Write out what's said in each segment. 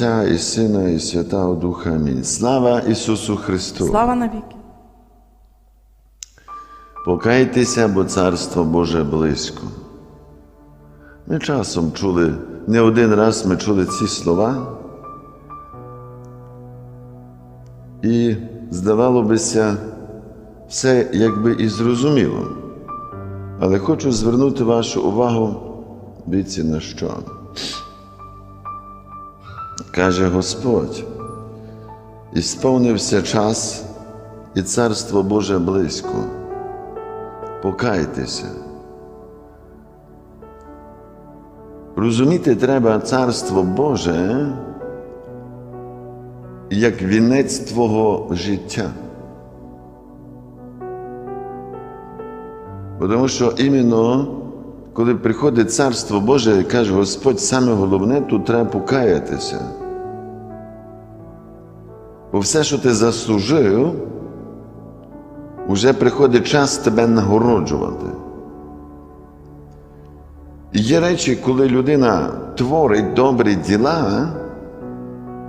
Отця і Сина, і Святого Духа. Амінь. Слава Ісусу Христу! Слава навіки. Покайтеся, бо Царство Боже близько. Ми часом чули, не один раз ми чули ці слова. І, здавало бися, все якби і зрозуміло. Але хочу звернути вашу увагу, дивіться на що. Каже Господь, і сповнився час, і Царство Боже близько. Покайтеся. Розуміти треба Царство Боже як вінець твого життя. Тому що іменно, коли приходить Царство Боже, і каже Господь, саме головне, тут треба покаятися. Бо все, що ти заслужив, уже приходить час тебе нагороджувати. І Є речі, коли людина творить добрі діла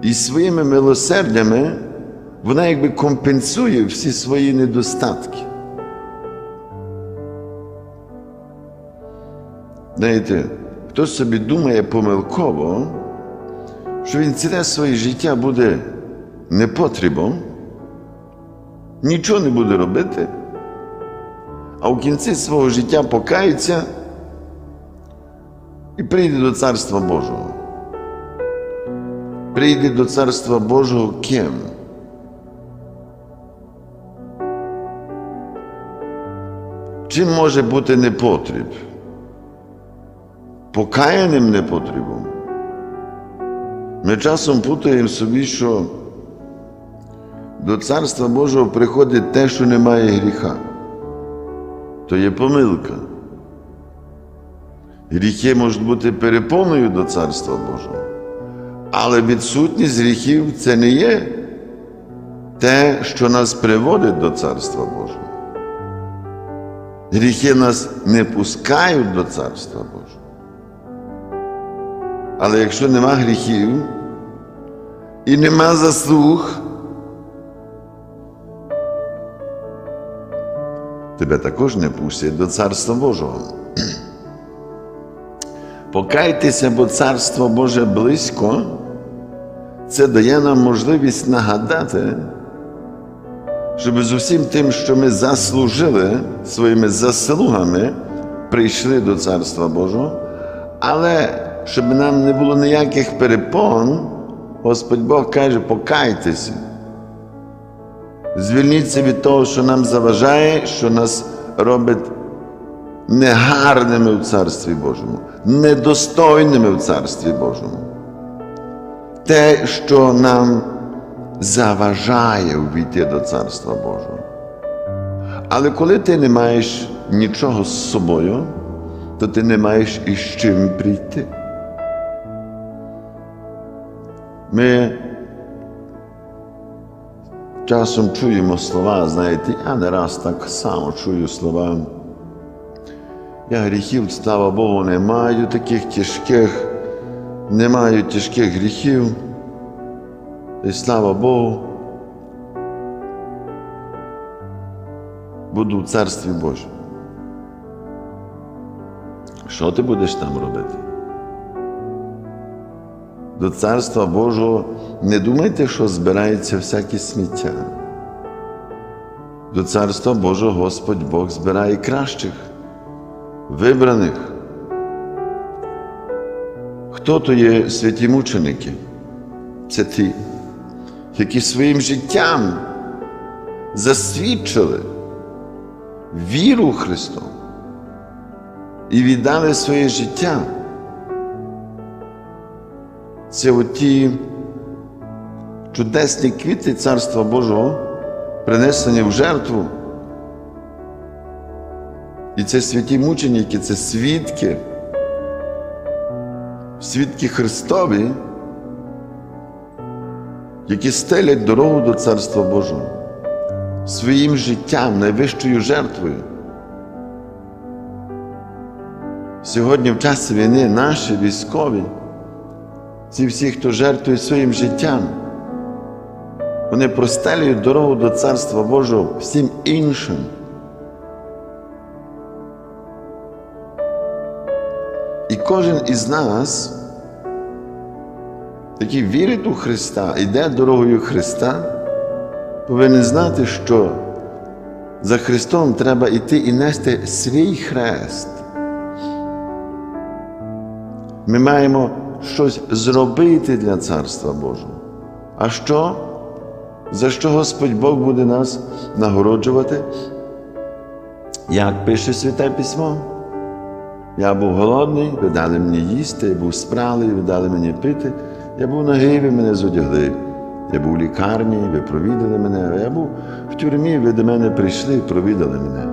і своїми милосердями вона якби компенсує всі свої недостатки. Знаєте, хтось собі думає помилково, що він ціле своє життя буде непотрібом, нічого не буде робити, а в кінці свого життя покається і прийде до Царства Божого. Прийде до Царства Божого ким? Чим може бути непотріб? Покаяним непотрібом. Ми часом путаємо собі, що до Царства Божого приходить те, що немає гріха. То є помилка. Гріхи можуть бути перепоною до Царства Божого. Але відсутність гріхів це не є те, що нас приводить до Царства Божого. Гріхи нас не пускають до Царства Божого. Але якщо нема гріхів і нема заслуг, тебе також не пустять до Царства Божого. Покайтеся, бо Царство Боже близько, це дає нам можливість нагадати, щоб з усім тим, що ми заслужили своїми заслугами, прийшли до Царства Божого, але щоб нам не було ніяких перепон, Господь Бог каже, покайтеся. Звільніться від того, що нам заважає, що нас робить негарними в Царстві Божому, недостойними в Царстві Божому. Те, що нам заважає увійти до Царства Божого. Але коли ти не маєш нічого з собою, то ти не маєш із чим прийти. Ми часом чуємо слова, знаєте, я не раз так само чую слова. Я гріхів, слава Богу, не маю таких тяжких, не маю тяжких гріхів. І слава Богу, буду в Царстві Божому. Що ти будеш там робити? До Царства Божого не думайте, що збирається всяке сміття. До Царства Божого Господь Бог збирає кращих вибраних. Хто то є святі мученики? Це ті, які своїм життям засвідчили віру в і віддали своє життя. Це оті чудесні квіти Царства Божого, принесені в жертву. І це святі мученики, це свідки, свідки Христові, які стелять дорогу до Царства Божого своїм життям, найвищою жертвою. Сьогодні в час війни наші військові ці всі, хто жертвує своїм життям, вони простелюють дорогу до Царства Божого всім іншим. І кожен із нас, який вірить у Христа, йде дорогою Христа, повинен знати, що за Христом треба йти і нести свій хрест. Ми маємо щось зробити для Царства Божого. А що? За що Господь Бог буде нас нагороджувати? Як пише Святе Письмо? Я був голодний, ви дали мені їсти, я був спралий, ви дали мені пити, я був нагий, ви мене зодягли. Я був у лікарні, ви провідали мене, а я був в тюрмі, ви до мене прийшли і провідали мене.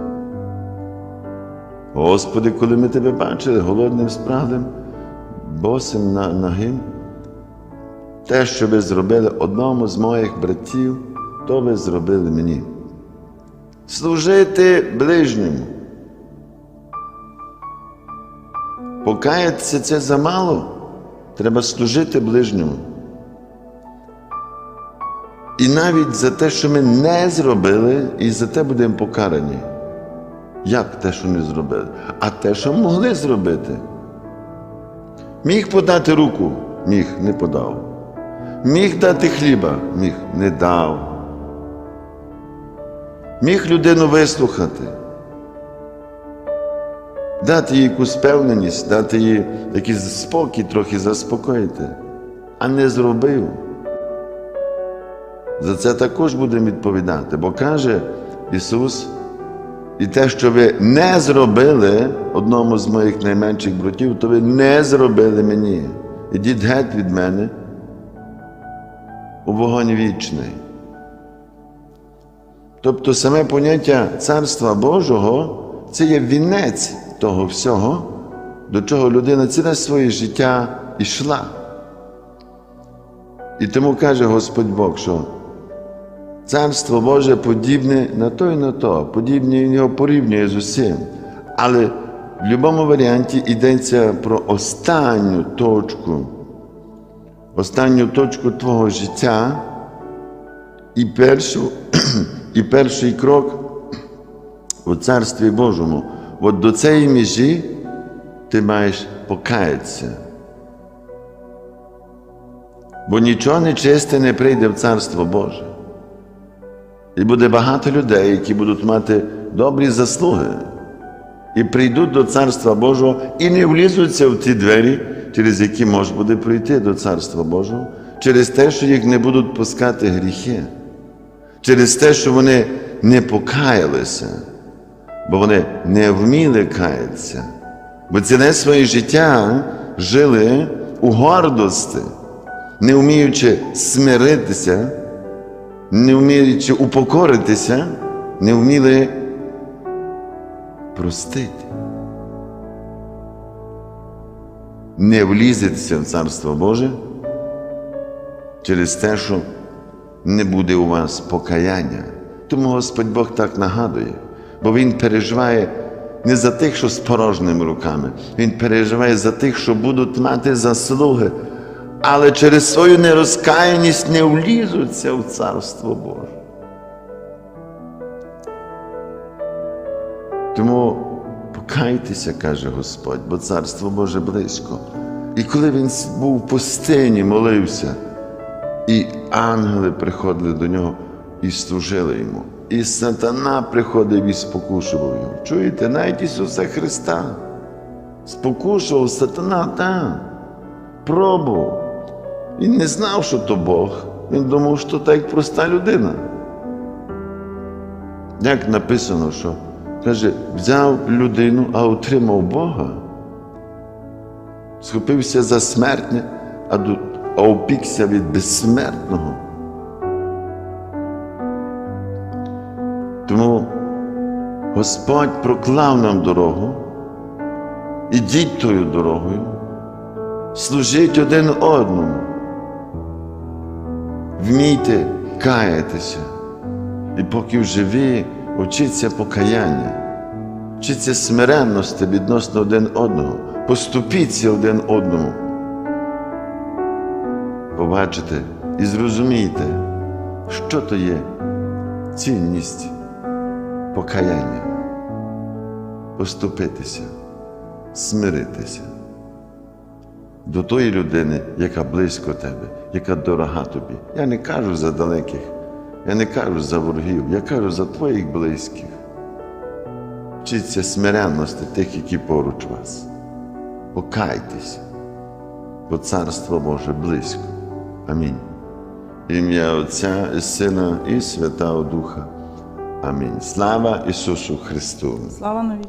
Господи, коли ми тебе бачили, голодним спраглим, босим на- нагим, те, що ви зробили одному з моїх братів, то ви зробили мені. Служити ближньому. Покаятися це замало. Треба служити ближньому. І навіть за те, що ми не зробили, і за те будемо покарані. Як те, що не зробили? А те, що могли зробити. Міг подати руку, міг не подав. Міг дати хліба, міг не дав. Міг людину вислухати, дати їй якусь певненість, дати їй якийсь спокій, трохи заспокоїти, а не зробив. За це також будемо відповідати, бо каже Ісус, і те, що ви не зробили одному з моїх найменших братів, то ви не зробили мені. Ідіть геть від мене у вогонь вічний. Тобто саме поняття Царства Божого це є вінець того всього, до чого людина ціле своє життя йшла. І тому каже Господь Бог, що Царство Боже подібне на то і на то, подібне Він його порівнює з усім. Але в будь-якому варіанті йдеться про останню точку, останню точку твого життя і, першу, і перший крок у Царстві Божому. От до цієї межі ти маєш покаятися. Бо нічого нечисте не прийде в Царство Боже. І буде багато людей, які будуть мати добрі заслуги, і прийдуть до Царства Божого і не влізуться в ті двері, через які можна буде прийти до Царства Божого, через те, що їх не будуть пускати гріхи, через те, що вони не покаялися, бо вони не вміли каятися, бо ціле своє життя жили у гордості, не вміючи смиритися не вміючи упокоритися, не вміли простити. Не влізетеся в Царство Боже через те, що не буде у вас покаяння. Тому Господь Бог так нагадує, бо Він переживає не за тих, що з порожніми руками, Він переживає за тих, що будуть мати заслуги але через свою нерозкаяність не влізуться в Царство Боже. Тому покайтеся, каже Господь, бо Царство Боже близько. І коли він був в пустині, молився, і ангели приходили до нього і служили йому. І сатана приходив і спокушував його. Чуєте, навіть Ісуса Христа спокушував сатана там, пробував. Він не знав, що то Бог. Він думав, що так проста людина. Як написано, що каже, взяв людину, а отримав Бога, схопився за смертне, а, а опікся від безсмертного. Тому Господь проклав нам дорогу, ідіть тою дорогою, служіть один одному. Вмійте каятися. І поки живі, учіться покаяння, вчіться смиренності відносно один одного, поступіться один одному. побачите і зрозумієте, що то є цінність покаяння, поступитися, смиритися до тої людини, яка близько тебе, яка дорога тобі. Я не кажу за далеких, я не кажу за ворогів, я кажу за твоїх близьких. Вчіться смиренності тих, які поруч вас. Покайтеся, бо Царство Боже близько. Амінь. Ім'я Отця і Сина і Святого Духа. Амінь. Слава Ісусу Христу! Слава навіки.